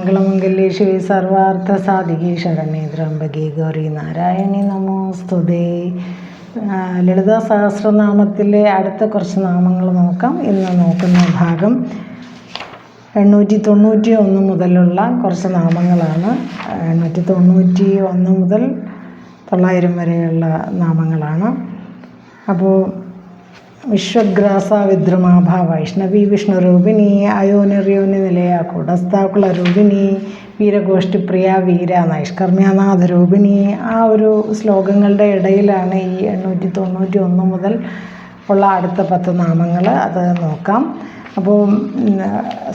സർവമംഗളമംഗല്യേ ശിവ സർവാർത്ഥ സാധികേ ശരണേ ത്രംബകേ ഗൗരി നാരായണി നമോസ്തുതേ ലളിതാ സഹസ്രനാമത്തിലെ അടുത്ത കുറച്ച് നാമങ്ങൾ നോക്കാം. ഇന്ന് നോക്കുന്ന ഭാഗം എണ്ണൂറ്റി തൊണ്ണൂറ്റി ഒന്ന് മുതലുള്ള കുറച്ച് നാമങ്ങളാണ്. എണ്ണൂറ്റി തൊണ്ണൂറ്റി ഒന്ന് മുതൽ തൊള്ളായിരം വരെയുള്ള നാമങ്ങളാണ്. അപ്പോൾ വിശ്വഗ്രാസ വൈഷ്ണവി വൈഷ്ണവി വിഷ്ണുരൂപിണി അയോനിറിയോനി നിലയ കുടസ്ഥാകുള രൂപിണി വീരഗോഷ്ഠിപ്രിയ വീര നൈഷ്കർമ്മ്യനാഥ രൂപിണി ആ ഒരു ശ്ലോകങ്ങളുടെ ഇടയിലാണ് ഈ എണ്ണൂറ്റി തൊണ്ണൂറ്റി ഒന്ന് മുതൽ ഉള്ള അടുത്ത പത്ത് നാമങ്ങൾ അത് നോക്കാം. അപ്പോൾ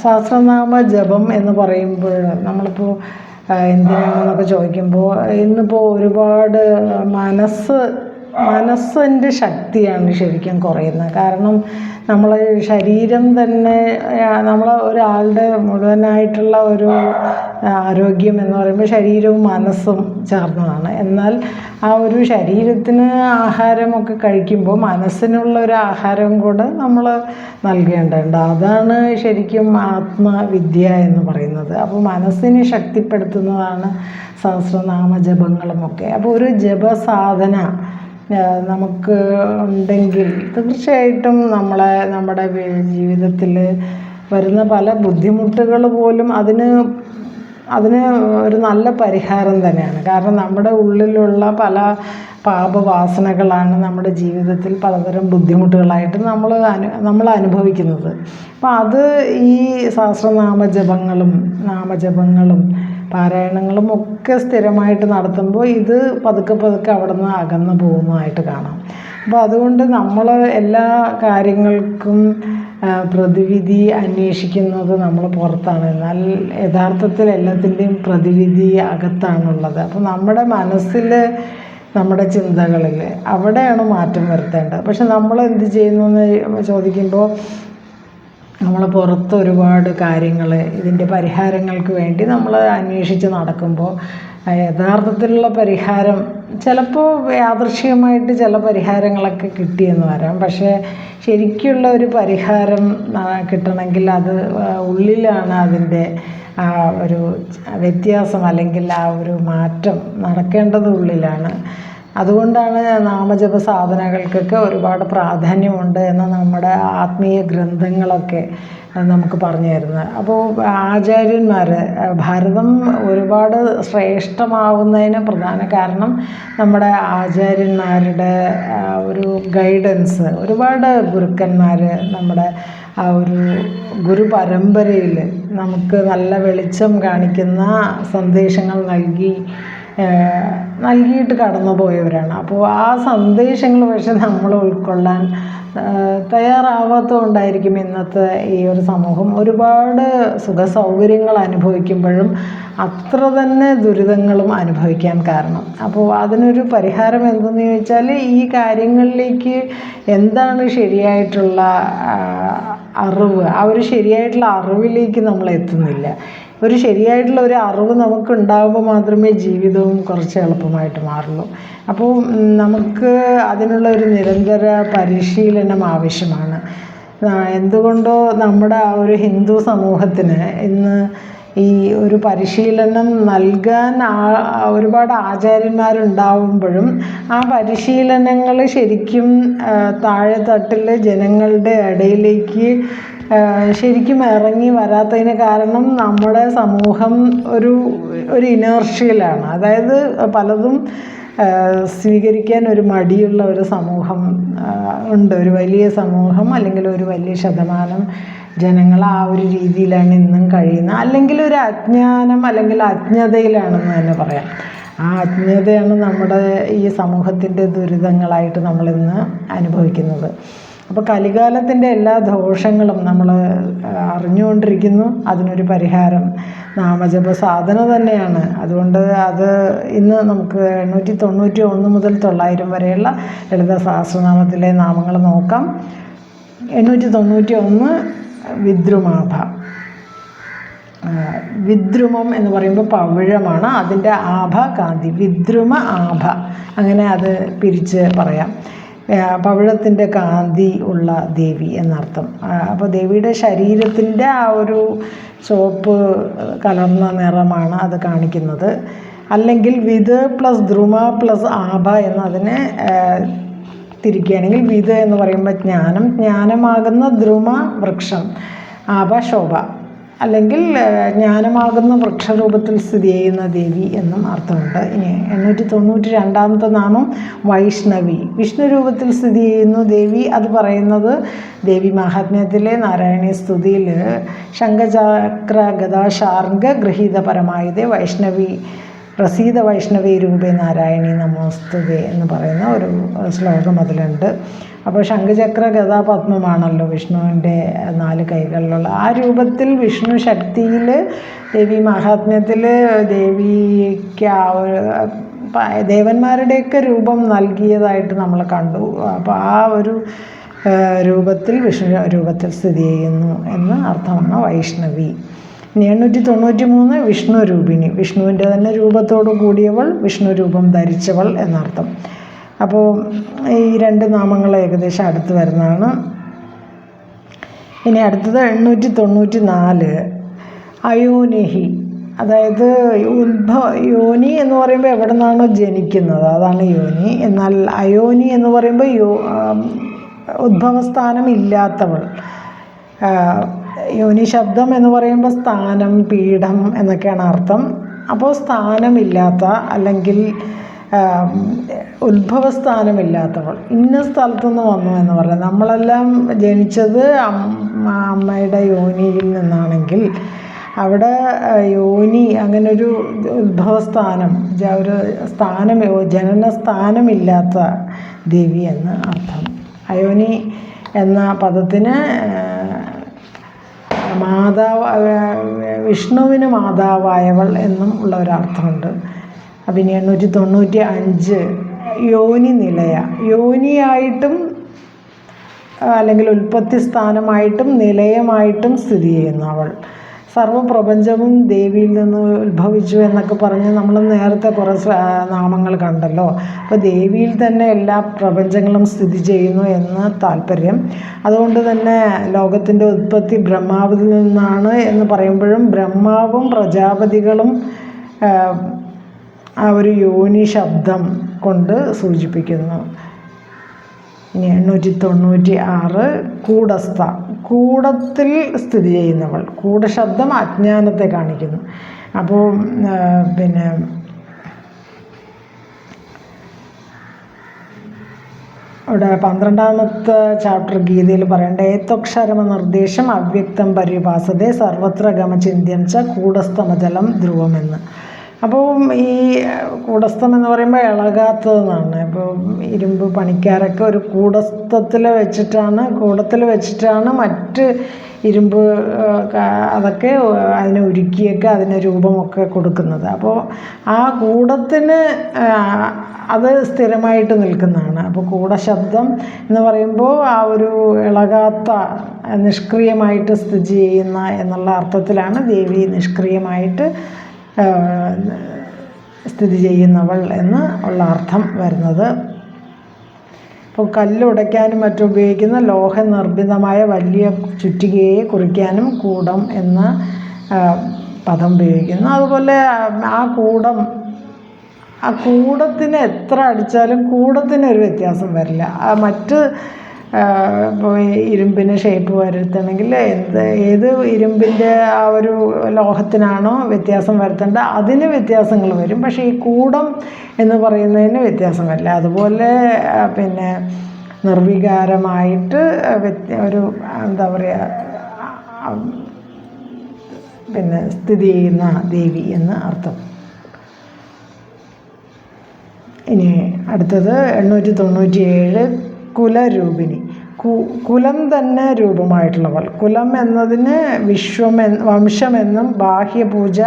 സഹസ്രനാമ ജപം എന്ന് പറയുമ്പോൾ നമ്മളിപ്പോൾ എന്തിനാണെന്നൊക്കെ ചോദിക്കുമ്പോൾ ഇന്നിപ്പോൾ ഒരുപാട് മനസ്സ് മനസ്സിന്റെ ശക്തിയാണ് ശരിക്കും കുറയുന്നത്. കാരണം നമ്മൾ ശരീരം തന്നെ നമ്മൾ ഒരാളുടെ മുഴുവനായിട്ടുള്ള ഒരു ആരോഗ്യം എന്ന് പറയുമ്പോൾ ശരീരവും മനസ്സും ചേർന്നതാണ്. എന്നാൽ ആ ഒരു ശരീരത്തിന് ആഹാരമൊക്കെ കഴിക്കുമ്പോൾ മനസ്സിനുള്ള ഒരു ആഹാരം കൂടെ നമ്മൾ നൽകേണ്ടതുണ്ട്. അതാണ് ശരിക്കും ആത്മവിദ്യ എന്ന് പറയുന്നത്. അപ്പോൾ മനസ്സിനെ ശക്തിപ്പെടുത്തുന്നതാണ് സഹസ്രനാമ ജപങ്ങളുമൊക്കെ അപ്പോൾ ഒരു ജപസാധന നമുക്ക് ഉണ്ടെങ്കിൽ തീർച്ചയായിട്ടും നമ്മളെ നമ്മുടെ ജീവിതത്തിൽ വരുന്ന പല ബുദ്ധിമുട്ടുകൾ പോലും അതിന് അതിന് ഒരു നല്ല പരിഹാരം തന്നെയാണ്. കാരണം നമ്മുടെ ഉള്ളിലുള്ള പല പാപവാസനകളാണ് നമ്മുടെ ജീവിതത്തിൽ പലതരം ബുദ്ധിമുട്ടുകളായിട്ട് നമ്മൾ അനു നമ്മൾ അനുഭവിക്കുന്നത്. അപ്പം അത് ഈ സഹസ്രനാമ ജപങ്ങളും നാമജപങ്ങളും പാരായണങ്ങളും ഒക്കെ സ്ഥിരമായിട്ട് നടത്തുമ്പോൾ ഇത് പതുക്കെ പതുക്കെ അവിടെ നിന്ന് അകന്നു പോകുന്നതായിട്ട് കാണാം. അപ്പോൾ അതുകൊണ്ട് നമ്മൾ എല്ലാ കാര്യങ്ങൾക്കും പ്രതിവിധി അന്വേഷിക്കുന്നത് നമ്മൾ പുറത്താണ്. എന്നാൽ യഥാർത്ഥത്തിൽ എല്ലാത്തിന്റെയും പ്രതിവിധി അകത്താണുള്ളത്. അപ്പോൾ നമ്മുടെ മനസ്സിൽ നമ്മുടെ ചിന്തകളിൽ അവിടെയാണ് മാറ്റം വരുത്തേണ്ടത്. പക്ഷെ നമ്മൾ എന്ത് ചെയ്യുന്നു എന്ന് ചോദിക്കുമ്പോൾ നമ്മൾ പുറത്ത് ഒരുപാട് കാര്യങ്ങൾ ഇതിന്റെ പരിഹാരങ്ങൾക്ക് വേണ്ടി നമ്മൾ അന്വേഷിച്ച് നടക്കുമ്പോൾ യഥാർത്ഥത്തിലുള്ള പരിഹാരം ചിലപ്പോൾ യാദൃശ്ചികമായിട്ട് ചില പരിഹാരങ്ങളൊക്കെ കിട്ടിയെന്ന് വരാം. പക്ഷേ ശരിക്കുള്ള ഒരു പരിഹാരം കിട്ടണമെങ്കിൽ അത് ഉള്ളിലാണ് അതിന്റെ ആ ഒരു വ്യത്യാസം അല്ലെങ്കിൽ ആ ഒരു മാറ്റം നടക്കേണ്ടത് ഉള്ളിലാണ്. അതുകൊണ്ടാണ് നാമജപ സാധനകൾക്കൊക്കെ ഒരുപാട് പ്രാധാന്യമുണ്ട് എന്ന് നമ്മുടെ ആത്മീയ ഗ്രന്ഥങ്ങളൊക്കെ നമുക്ക് പറഞ്ഞു തരുന്നത്. അപ്പോൾ ആചാര്യന്മാർ ഭാരതം ഒരുപാട് ശ്രേഷ്ഠമാവുന്നതിന് പ്രധാന കാരണം നമ്മുടെ ആചാര്യന്മാരുടെ ഒരു ഗൈഡൻസ് ഒരുപാട് ഗുരുക്കന്മാർ നമ്മുടെ ആ ഒരു ഗുരു പരമ്പരയിൽ നമുക്ക് നല്ല വെളിച്ചം കാണിക്കുന്ന സന്ദേശങ്ങൾ നൽകി നൽകിയിട്ട് കടന്നു പോയവരാണ് അപ്പോൾ ആ സന്ദേശങ്ങൾ പക്ഷെ നമ്മൾ ഉൾക്കൊള്ളാൻ തയ്യാറാവാത്തതുകൊണ്ടായിരിക്കും ഇന്നത്തെ ഈ ഒരു സമൂഹം ഒരുപാട് സുഖ സൗകര്യങ്ങൾ അനുഭവിക്കുമ്പോഴും അത്ര തന്നെ ദുരിതങ്ങളും അനുഭവിക്കാൻ കാരണം. അപ്പോൾ അതിനൊരു പരിഹാരം എന്തെന്ന് ചോദിച്ചാൽ ഈ കാര്യങ്ങളിലേക്ക് എന്താണ് ശരിയായിട്ടുള്ള അറിവ്? ആ ഒരു ശരിയായിട്ടുള്ള അറിവിലേക്ക് നമ്മൾ എത്തുന്നില്ല. ഒരു ശരിയായിട്ടുള്ള ഒരു അറിവ് നമുക്ക് ഉണ്ടാകുമ്പോൾ മാത്രമേ ജീവിതവും കുറച്ച് എളുപ്പമായിട്ട് മാറുള്ളൂ അപ്പോൾ നമുക്ക് അതിനുള്ള ഒരു നിരന്തര പരിശീലനം ആവശ്യമാണ്. എന്തുകൊണ്ടോ നമ്മുടെ ആ ഒരു ഹിന്ദു സമൂഹത്തിന് ഇന്ന് ഈ ഒരു പരിശീലനം നൽകാൻ ഒരുപാട് ആചാര്യന്മാരുണ്ടാവുമ്പോഴും ആ പരിശീലനങ്ങൾ ശരിക്കും താഴെത്തട്ടിലെ ജനങ്ങളുടെ ഇടയിലേക്ക് ശരിക്കും ഇറങ്ങി വരാത്തതിന് കാരണം നമ്മുടെ സമൂഹം ഒരു ഒരു ഇനേർഷ്യയിലാണ്. അതായത് പലതും സ്വീകരിക്കാൻ ഒരു മടിയുള്ള ഒരു സമൂഹം ഉണ്ട്. ഒരു വലിയ സമൂഹം അല്ലെങ്കിൽ ഒരു വലിയ ശതമാനം ജനങ്ങൾ ആ ഒരു രീതിയിലാണ് ഇന്നും കഴിയുന്നത്. അല്ലെങ്കിൽ ഒരു അജ്ഞാനം അല്ലെങ്കിൽ അജ്ഞതയിലാണെന്ന് തന്നെ പറയാം. ആ അജ്ഞതയാണ് നമ്മുടെ ഈ സമൂഹത്തിന്റെ ദുരിതങ്ങളായിട്ട് നമ്മളിന്ന് അനുഭവിക്കുന്നത്. അപ്പോൾ കലികാലത്തിന്റെ എല്ലാ ദോഷങ്ങളും നമ്മൾ അറിഞ്ഞുകൊണ്ടിരിക്കുന്നു. അതിനൊരു പരിഹാരം നാമജപ സാധന തന്നെയാണ്. അതുകൊണ്ട് അത് ഇന്ന് നമുക്ക് എണ്ണൂറ്റി തൊണ്ണൂറ്റി ഒന്ന് മുതൽ തൊള്ളായിരം വരെയുള്ള ലളിത സഹസ്രനാമത്തിലെ നാമങ്ങൾ നോക്കാം. എണ്ണൂറ്റി തൊണ്ണൂറ്റി ഒന്ന് വിദ്രുമാഭ. വിദ്രുമം എന്ന് പറയുമ്പോൾ പവിഴമാണ്. അതിന്റെ ആഭ കാന്തി. വിദ്രുമ ആഭ. അങ്ങനെ അത് പിരിച്ച് പറയാം. പവിഴത്തിന്റെ കാന്തി ഉള്ള ദേവി എന്നർത്ഥം. അപ്പോൾ ദേവിയുടെ ശരീരത്തിന്റെ ആ ഒരു സോപ്പ് കലർന്ന നിറമാണ് അത് കാണിക്കുന്നത്. അല്ലെങ്കിൽ വിത് പ്ലസ് ധ്രുമ പ്ലസ് ആഭ എന്നതിനെ തിരിക്കുകയാണെങ്കിൽ വിത് എന്ന് പറയുമ്പോൾ ജ്ഞാനം. ജ്ഞാനമാകുന്ന ധ്രുമ വൃക്ഷം ആഭ ശോഭ. അല്ലെങ്കിൽ ജ്ഞാനമാകുന്ന വൃക്ഷരൂപത്തിൽ സ്ഥിതി ചെയ്യുന്ന ദേവി എന്നും അർത്ഥമുണ്ട്. ഇനി എണ്ണൂറ്റി തൊണ്ണൂറ്റി രണ്ടാമത്തെ നാമം വൈഷ്ണവി. വിഷ്ണു രൂപത്തിൽ സ്ഥിതി ചെയ്യുന്നു ദേവി അത് പറയുന്നത് ദേവി മഹാത്മ്യത്തിലെ നാരായണീയ സ്തുതിയിൽ ശംഖചക്ര ഗതാശാർഗ ഗൃഹീതപരമായത് വൈഷ്ണവി. പ്രസീത വൈഷ്ണവി രൂപേ നാരായണി നമോസ്തുതേ എന്ന് പറയുന്ന ഒരു ശ്ലോകം അതിലുണ്ട്. അപ്പോൾ ശംഖചക്ര ഗതാപത്മമാണല്ലോ വിഷ്ണുവിന്റെ നാല് കൈകളിലുള്ള. ആ രൂപത്തിൽ വിഷ്ണു ശക്തിയിൽ ദേവി മഹാത്മ്യത്തിൽ ദേവിക്ക് ആ ദേവന്മാരുടെയൊക്കെ രൂപം നൽകിയതായിട്ട് നമ്മൾ കണ്ടു. അപ്പോൾ ആ ഒരു രൂപത്തിൽ വിഷ്ണു രൂപത്തിൽ സ്ഥിതി ചെയ്യുന്നു എന്ന് അർത്ഥമാണ് വൈഷ്ണവി. എണ്ണൂറ്റി തൊണ്ണൂറ്റി മൂന്ന് വിഷ്ണു രൂപിണി വിഷ്ണുവിന്റെ തന്നെ രൂപത്തോടു കൂടിയവൾ വിഷ്ണു രൂപം ധരിച്ചവൾ എന്നർത്ഥം. അപ്പോൾ ഈ രണ്ട് നാമങ്ങൾ ഏകദേശം അടുത്ത് വരുന്നതാണ്. ഇനി അടുത്തത് എണ്ണൂറ്റി തൊണ്ണൂറ്റി നാല് അയോനിഹി. അതായത് ഉത്ഭവ യോനി എന്ന് പറയുമ്പോൾ എവിടെ നിന്നാണോ ജനിക്കുന്നത്? അതാണ് യോനി. എന്നാൽ അയോനി എന്ന് പറയുമ്പോൾ യോ ഉദ്ഭവസ്ഥാനം ഇല്ലാത്തവൾ യോനി ശബ്ദം എന്ന് പറയുമ്പോൾ സ്ഥാനം പീഠം എന്നൊക്കെയാണ് അർത്ഥം. അപ്പോൾ സ്ഥാനമില്ലാത്ത അല്ലെങ്കിൽ ഉത്ഭവസ്ഥാനമില്ലാത്തവൾ ഇന്ന സ്ഥലത്തു നിന്ന് വന്നു എന്ന് പറയാം നമ്മളെല്ലാം ജനിച്ചത് അമ്മയുടെ യോനിയിൽ നിന്നാണെങ്കിൽ അവിടെ യോനി അങ്ങനൊരു ഉത്ഭവസ്ഥാനം ഒരു സ്ഥാനം ജനന സ്ഥാനമില്ലാത്ത ദേവി എന്ന് അർത്ഥം. അയോനി എന്ന പദത്തിന് മാതാവ് വിഷ്ണുവിന് മാതാവായവൾ എന്നും ഉള്ള ഒരർത്ഥമുണ്ട്. പിന്നെ എണ്ണൂറ്റി തൊണ്ണൂറ്റി അഞ്ച് യോനി നിലയ. യോനിയായിട്ടും അല്ലെങ്കിൽ ഉൽപ്പത്തി സ്ഥാനമായിട്ടും നിലയമായിട്ടും സ്ഥിതി ചെയ്യുന്നു അവൾ. സർവപ്രപഞ്ചവും ദേവിയിൽ നിന്ന് ഉത്ഭവിച്ചു എന്നൊക്കെ പറഞ്ഞ് നമ്മൾ നേരത്തെ കുറേ നാമങ്ങൾ കണ്ടല്ലോ. അപ്പോൾ ദേവിയിൽ തന്നെ എല്ലാ പ്രപഞ്ചങ്ങളും സ്ഥിതി ചെയ്യുന്നു എന്ന് താല്പര്യം. അതുകൊണ്ട് തന്നെ ലോകത്തിന്റെ ഉത്പത്തി ബ്രഹ്മാവിൽ നിന്നാണ് എന്ന് പറയുമ്പോഴും ബ്രഹ്മാവും പ്രജാപതികളും ആ ഒരു യോനി ശബ്ദം കൊണ്ട് സൂചിപ്പിക്കുന്നു. ഇനി എണ്ണൂറ്റി തൊണ്ണൂറ്റി ആറ് കൂടസ്ഥ. കൂടത്തിൽ സ്ഥിതി ചെയ്യുന്നവൾ. കൂടശബ്ദം അജ്ഞാനത്തെ കാണിക്കുന്നു. അപ്പോൾ പിന്നെ ഇവിടെ പന്ത്രണ്ടാമത്തെ ചാപ്റ്റർ ഗീതയിൽ പറയേണ്ട ഏത്തക്ഷരമ നിർദ്ദേശം അവ്യക്തം പരിഭാസതേ സർവത്ര ഗമചിന്ത്യം ച കൂടസ്ഥമജലം ധ്രുവമെന്ന്. അപ്പോൾ ഈ കൂടസ്ഥം എന്ന് പറയുമ്പോൾ ഇളകാത്തതെന്നാണ്. ഇപ്പോൾ ഇരുമ്പ് പണിക്കാരൊക്കെ ഒരു കൂടസ്ഥത്തിൽ വെച്ചിട്ടാണ് കൂടത്തിൽ വെച്ചിട്ടാണ് മറ്റ് ഇരുമ്പ് അതൊക്കെ അതിനെ ഉരുക്കിയൊക്കെ അതിന് രൂപമൊക്കെ കൊടുക്കുന്നത്. അപ്പോൾ ആ കൂടത്തിന് അത് സ്ഥിരമായിട്ട് നിൽക്കുന്നതാണ്. അപ്പോൾ കൂടശബ്ദം എന്ന് പറയുമ്പോൾ ആ ഒരു ഇളകാത്ത നിഷ്ക്രിയമായിട്ട് സ്ഥിതി ചെയ്യുന്ന എന്നുള്ള അർത്ഥത്തിലാണ് ദേവി നിഷ്ക്രിയമായിട്ട് സ്ഥിതി ചെയ്യുന്നവൾ എന്ന് ഉള്ള അർത്ഥം വരുന്നത്. ഇപ്പോൾ കല്ലുടയ്ക്കാനും മറ്റും ഉപയോഗിക്കുന്ന ലോഹ നിർബിതമായ വലിയ ചുറ്റികയെ കുറിക്കാനും കൂടം എന്ന പദം ഉപയോഗിക്കുന്നു. അതുപോലെ ആ കൂടം ആ കൂടത്തിന് എത്ര അടിച്ചാലും കൂടത്തിന് വ്യത്യാസം വരില്ല. മറ്റ് ഇരുമ്പിന് ഷേപ്പ് വരുത്തണമെങ്കിൽ എന്ത് ഏത് ഇരുമ്പിന്റെ ആ ഒരു ലോഹത്തിനാണോ വ്യത്യാസം വരുത്തേണ്ടത് അതിന് വ്യത്യാസങ്ങൾ വരും. പക്ഷേ ഈ കൂടം എന്ന് പറയുന്നതിന് വ്യത്യാസം വരില്ല. അതുപോലെ പിന്നെ നിർവികാരമായിട്ട് ഒരു എന്താ പറയുക പിന്നെ സ്ഥിതി ചെയ്യുന്ന ദേവി എന്ന് അർത്ഥം. ഇനി അടുത്തത് എണ്ണൂറ്റി തൊണ്ണൂറ്റി ഏഴ് കുലരൂപിണി. കുലം തന്നെ രൂപമായിട്ടുള്ളവൾ. കുലം എന്നതിന് വിശ്വം വംശമെന്നും ബാഹ്യപൂജ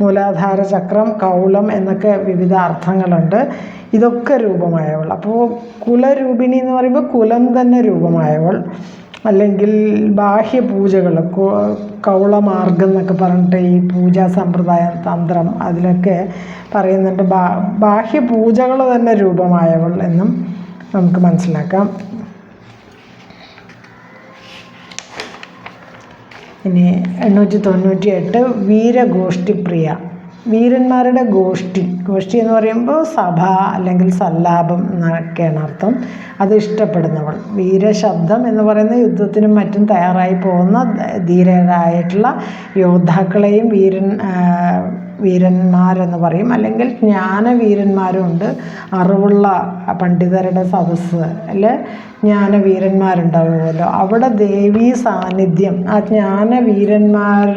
മൂലാധാര ചക്രം കൗളം എന്നൊക്കെ വിവിധ അർത്ഥങ്ങളുണ്ട്. ഇതൊക്കെ രൂപമായവൾ. അപ്പോൾ കുലരൂപിണി എന്ന് പറയുമ്പോൾ കുലം തന്നെ രൂപമായവൾ. അല്ലെങ്കിൽ ബാഹ്യപൂജകൾ കൗളമാർഗം എന്നൊക്കെ പറഞ്ഞിട്ട് ഈ പൂജാ സമ്പ്രദായം തന്ത്രം അതിലൊക്കെ പറയുന്നുണ്ട്. ബാ ബാഹ്യപൂജകൾ തന്നെ രൂപമായവൾ എന്നും നമുക്ക് മനസ്സിലാക്കാം. ഇനി എണ്ണൂറ്റി തൊണ്ണൂറ്റി എട്ട് വീരഗോഷ്ഠിപ്രിയ വീരന്മാരുടെ ഗോഷ്ഠി ഗോഷ്ഠി എന്ന് പറയുമ്പോൾ സഭ അല്ലെങ്കിൽ സല്ലാപം എന്നൊക്കെയാണ് അർത്ഥം. അത് ഇഷ്ടപ്പെടുന്നവൾ. വീരശബ്ദം എന്ന് പറയുന്ന യുദ്ധത്തിനും മറ്റും തയ്യാറായി പോകുന്ന ധീരരായിട്ടുള്ള യോദ്ധാക്കളെയും വീരൻ വീരന്മാരെന്ന് പറയും. അല്ലെങ്കിൽ ജ്ഞാനവീരന്മാരുണ്ട്. അറിവുള്ള പണ്ഡിതരുടെ സദസ്സ് അല്ലെ? ജ്ഞാനവീരന്മാരുണ്ടാവുമല്ലോ. അവിടെ ദേവീ സാന്നിധ്യം ആ ജ്ഞാനവീരന്മാർ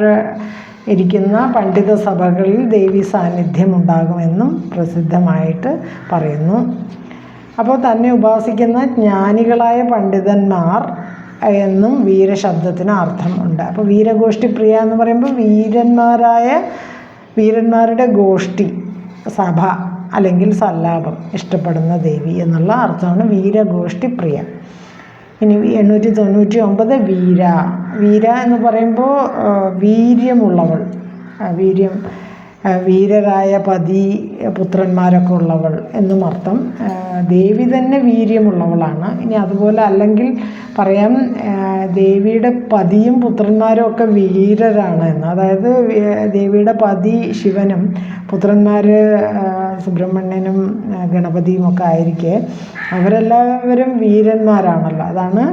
ഇരിക്കുന്ന പണ്ഡിത സഭകളിൽ ദേവീ സാന്നിധ്യം ഉണ്ടാകുമെന്നും പ്രസിദ്ധമായിട്ട് പറയുന്നു. അപ്പോൾ തന്നെ ഉപാസിക്കുന്ന ജ്ഞാനികളായ പണ്ഡിതന്മാർ എന്നും വീരശബ്ദത്തിന് അർത്ഥം ഉണ്ട് അപ്പോൾ വീരഗോഷ്ഠി പ്രിയ എന്ന് പറയുമ്പോൾ വീരന്മാരായ വീരന്മാരുടെ ഗോഷ്ഠി സഭ അല്ലെങ്കിൽ സല്ലാപം ഇഷ്ടപ്പെടുന്ന ദേവി എന്നുള്ള അർത്ഥമാണ് വീരഗോഷ്ഠി പ്രിയ. ഇനി എണ്ണൂറ്റി തൊണ്ണൂറ്റി ഒമ്പത് വീര. വീര എന്ന് പറയുമ്പോൾ വീര്യമുള്ളവൾ. വീര്യം വീരരായ പതി പുത്രന്മാരൊക്കെ ഉള്ളവൾ എന്നും അർത്ഥം. ദേവി തന്നെ വീര്യമുള്ളവളാണ്. ഇനി അതുപോലെ അല്ലെങ്കിൽ പറയാം ദേവിയുടെ പതിയും പുത്രന്മാരും ഒക്കെ വീരരാണ് എന്ന്. അതായത് ദേവിയുടെ പതി ശിവനും പുത്രന്മാർ സുബ്രഹ്മണ്യനും ഗണപതിയും ഒക്കെ ആയിരിക്കെ അവരെല്ലാവരും വീരന്മാരാണല്ലോ. അതാണ്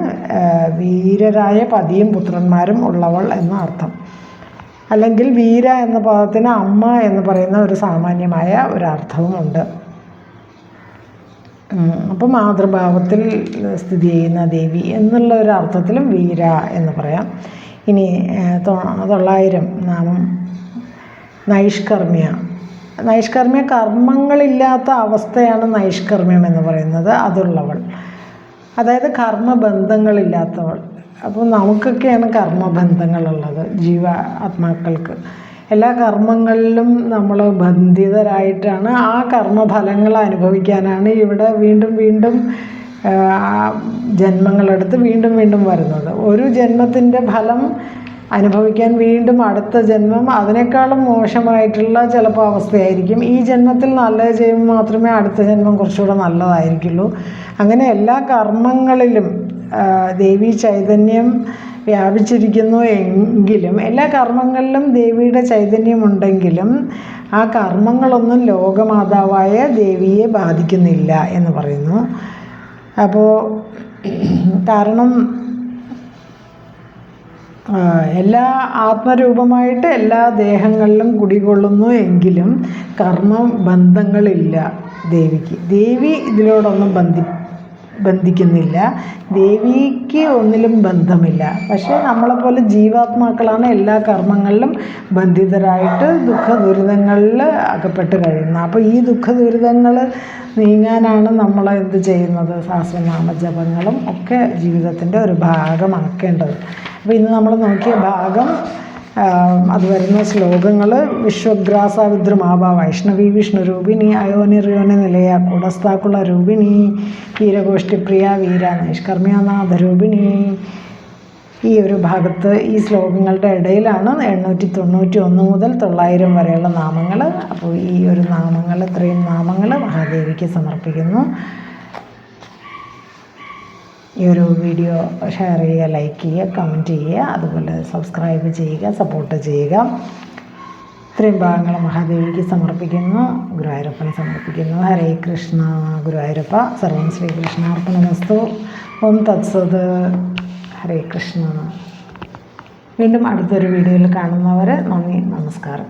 വീരരായ പതിയും പുത്രന്മാരും ഉള്ളവൾ എന്ന അർത്ഥം. അല്ലെങ്കിൽ വീര എന്ന പദത്തിന് അമ്മ എന്ന് പറയുന്ന ഒരു സാമാന്യമായ ഒരർത്ഥവുമുണ്ട് അപ്പോൾ മാതൃഭാവത്തിൽ സ്ഥിതി ചെയ്യുന്ന ദേവി എന്നുള്ള ഒരു അർത്ഥത്തിലും വീര എന്ന് പറയാം. ഇനി തൊള്ളായിരം നാമം നൈഷ്കർമ്മ്യ. നൈഷ്കർമ്മ്യ കർമ്മങ്ങളില്ലാത്ത അവസ്ഥയാണ് നൈഷ്കർമ്മ്യം എന്ന് പറയുന്നത്. അതുള്ളവൾ. അതായത് കർമ്മബന്ധങ്ങളില്ലാത്തവൾ. അപ്പോൾ നമുക്കൊക്കെയാണ് കർമ്മബന്ധങ്ങളുള്ളത് ജീവ ആത്മാക്കൾക്ക്. എല്ലാ കർമ്മങ്ങളിലും നമ്മൾ ബന്ധിതരായിട്ടാണ് ആ കർമ്മഫലങ്ങൾ അനുഭവിക്കാനാണ് ഇവിടെ വീണ്ടും വീണ്ടും ജന്മങ്ങളെടുത്ത് വീണ്ടും വീണ്ടും വരുന്നത്. ഒരു ജന്മത്തിന്റെ ഫലം അനുഭവിക്കാൻ വീണ്ടും അടുത്ത ജന്മം അതിനേക്കാളും മോശമായിട്ടുള്ള ചിലപ്പോൾ അവസ്ഥയായിരിക്കും. ഈ ജന്മത്തിൽ നല്ലത് ചെയ്യുമ്പോൾ മാത്രമേ അടുത്ത ജന്മം കുറച്ചുകൂടെ നല്ലതായിരിക്കുള്ളൂ. അങ്ങനെ എല്ലാ കർമ്മങ്ങളിലും ദേവീ ചൈതന്യം വ്യാപിച്ചിരിക്കുന്നു എങ്കിലും എല്ലാ കർമ്മങ്ങളിലും ദേവിയുടെ ചൈതന്യമുണ്ടെങ്കിലും ആ കർമ്മങ്ങളൊന്നും ലോകമാതാവായ ദേവിയെ ബാധിക്കുന്നില്ല എന്ന് പറയുന്നു. അപ്പോൾ കാരണം എല്ലാ ആത്മരൂപമായിട്ട് എല്ലാ ദേഹങ്ങളിലും കുടികൊള്ളുന്നു എങ്കിലും കർമ്മ ബന്ധങ്ങളില്ല ദേവിക്ക്. ദേവി ഇതിലോടൊന്നും ബന്ധി ബന്ധിക്കുന്നില്ല. ദേവിക്ക് ഒന്നിലും ബന്ധമില്ല. പക്ഷേ നമ്മളെപ്പോലെ ജീവാത്മാക്കളാണ് എല്ലാ കർമ്മങ്ങളിലും ബന്ധിതരായിട്ട് ദുഃഖ ദുരിതങ്ങളിൽ അകപ്പെട്ട് കഴിയുന്നത്. അപ്പോൾ ഈ ദുഃഖ ദുരിതങ്ങൾ നീങ്ങാനാണ് നമ്മൾ എന്ത് ചെയ്യുന്നത്? സഹസ്രനാമ ജപങ്ങളും ഒക്കെ ജീവിതത്തിന്റെ ഒരു ഭാഗമാക്കേണ്ടത്. അപ്പോൾ ഇന്ന് നമ്മൾ നോക്കിയ ഭാഗം അത് വരുന്ന ശ്ലോകങ്ങൾ വിശ്വഗ്രാസ വിദ്രുമാവ വൈഷ്ണവി വിഷ്ണുരൂപിണി അയോനിറിയോന നിലയ കുടസ്ഥാക്കുള രൂപിണി വീരഗോഷ്ഠിപ്രിയ വീര നൈഷ്കർമ്മ്യനാഥരൂപിണി ഈ ഒരു ഭാഗത്ത് ഈ ശ്ലോകങ്ങളുടെ ഇടയിലാണ് എണ്ണൂറ്റി തൊണ്ണൂറ്റി ഒന്ന് മുതൽ തൊള്ളായിരം വരെയുള്ള നാമങ്ങൾ അപ്പോൾ ഈ ഒരു നാമങ്ങൾ ഇത്രയും നാമങ്ങൾ മഹാദേവിക്ക് സമർപ്പിക്കുന്നു. ഈ ഒരു വീഡിയോ ഷെയർ ചെയ്യുക ലൈക്ക് ചെയ്യുക കമന്റ് ചെയ്യുക അതുപോലെ സബ്സ്ക്രൈബ് ചെയ്യുക സപ്പോർട്ട് ചെയ്യുക. ഇത്രയും ഭാഗങ്ങൾ മഹാദേവിക്ക് സമർപ്പിക്കുന്നു ഗുരുവായൂരപ്പനെ സമർപ്പിക്കുന്നു. ഹരേ കൃഷ്ണ ഗുരുവായൂരപ്പ സർവം ശ്രീകൃഷ്ണാർപ്പണ വസ്തു ഓം തത്സത്. ഹരേ കൃഷ്ണ. വീണ്ടും അടുത്തൊരു വീഡിയോയിൽ കാണുന്നവർ നന്ദി നമസ്കാരം.